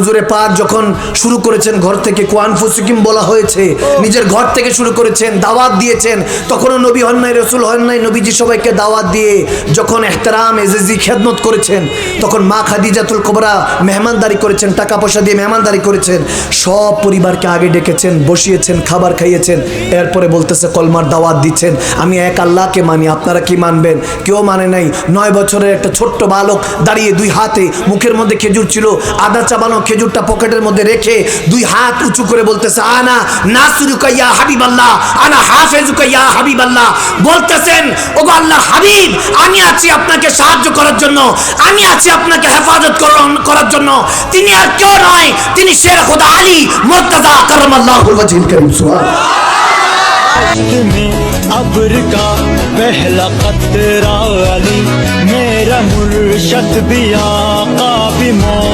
হুজুরে পাক যখন শুরু করেছেন ঘর থেকে কোয়ান ফুসিকিম বলা হয়েছে, নিজের ঘর থেকে শুরু করেছেন, দাওয়াত দিয়েছেন, তখনও নবী হন নাই, রসুল হন নাই, নবীজি সবাইকে দাওয়াত দিয়ে যখন এহতারাম, এজেজি খেদমত করেছেন, তখন মা খাদিজাতুল কোবরা মেহমানদারি করেছেন, টাকা পয়সা দিয়ে মেহমানদারি করেছেন, সব পরিবারকে আগে ডেকেছেন, বসিয়েছেন, খাবার খাইয়েছেন, এরপরে বলতেছে, কলমার দাওয়াত দিচ্ছেন, আমি এক আল্লাহকে মানি, আপনারা কি মানবেন? কেউ মানে নাই, নয় বছরের একটা ছোট্ট বালক দাঁড়িয়ে দুই হাতে, মুখের মধ্যে খেজুর ছিল, আদা চাবানো খেজুরটা পকেটের মধ্যে রেখে দুই হাত উঁচু করে বলতেছে আনা নাসরুকাইয়া হাবিব আল্লাহ আনা হাফেজুকাইয়া হাবিব আল্লাহ বলতেছেন ওগো আল্লাহ হাবিব আমি আছি আপনাকে সাহায্য করার জন্য আমি আছি আপনাকে হেফাজত করার- করার জন্য তিনি আর কেউ নয় তিনি শের খোদা আলী মুর্তজা করমাল্লাহুল ওয়াজহিল করিম সুবহান में अब्र का पहला कतरा अली मेरा मुर्शद भी आका भी मौला